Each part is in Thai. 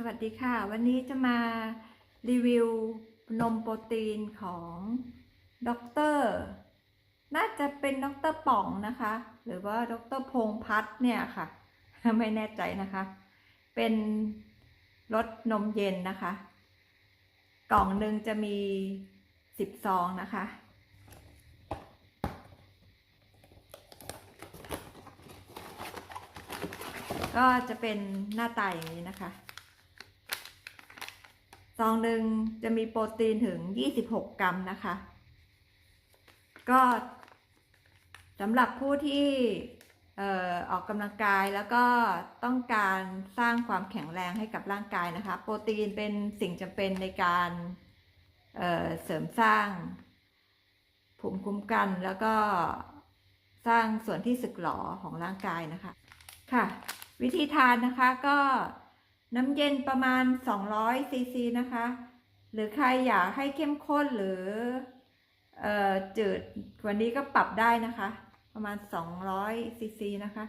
สวัสดีค่ะ วันนี้จะมารีวิวนมโปรตีนของด็อกเตอร์น่าจะเป็นด็อกเตอร์ป่องนะคะ หรือว่าด็อกเตอร์พงษ์พัฒน์เนี่ยค่ะ ไม่แน่ใจนะคะ เป็นรสนมเย็นนะคะ กล่องหนึ่งจะมีสิบซองนะคะ ก็จะเป็นหน้าตาอย่างนี้นะคะ ซองหนึ่งจะมีโปรตีนถึง 26 กรัมนะคะ ก็สำหรับผู้ที่ออกกำลังกายแล้วก็ต้องการสร้างความแข็งแรงให้กับร่างกายนะคะ โปรตีนเป็นสิ่งจำเป็นในการเเสริมสร้างภูมิคุ้มกันแล้วก็สร้างส่วนที่สึกหรอของร่างกายนะคะ ค่ะ วิธีทานนะคะก็ น้ำเย็นประมาณ 200ซีซีนะคะ หรือใครอยากให้เข้มข้นหรือเอ่อจืดกว่านี้ก็ปรับได้นะคะ ประมาณ 200ซีซีนะคะ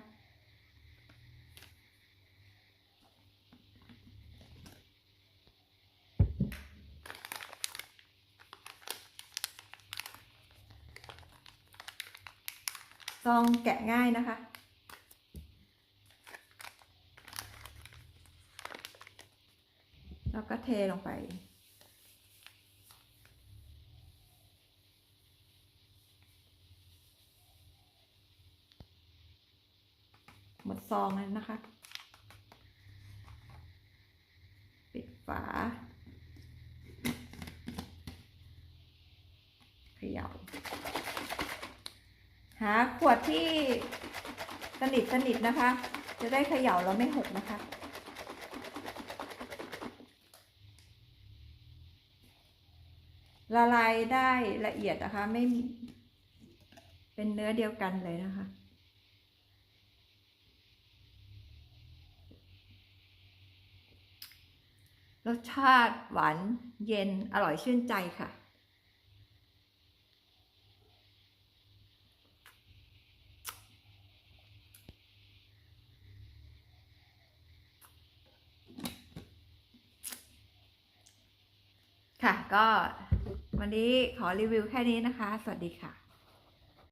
ซองแกะง่ายนะคะ แล้วก็เทลงไป หมดซองแล้วนะคะ ปิดฝาเขย่าหาขวดที่สนิทสนิทนะคะ จะได้เขย่าแล้วไม่หกนะคะ ละลายได้ละเอียดนะคะไม่เป็นเนื้อเดียวกันเลยนะคะ รสชาติหวานเย็นอร่อยชื่นใจค่ะ ค่ะ ก็วันนี้ขอรีวิวแค่นี้นะคะ สวัสดีค่ะ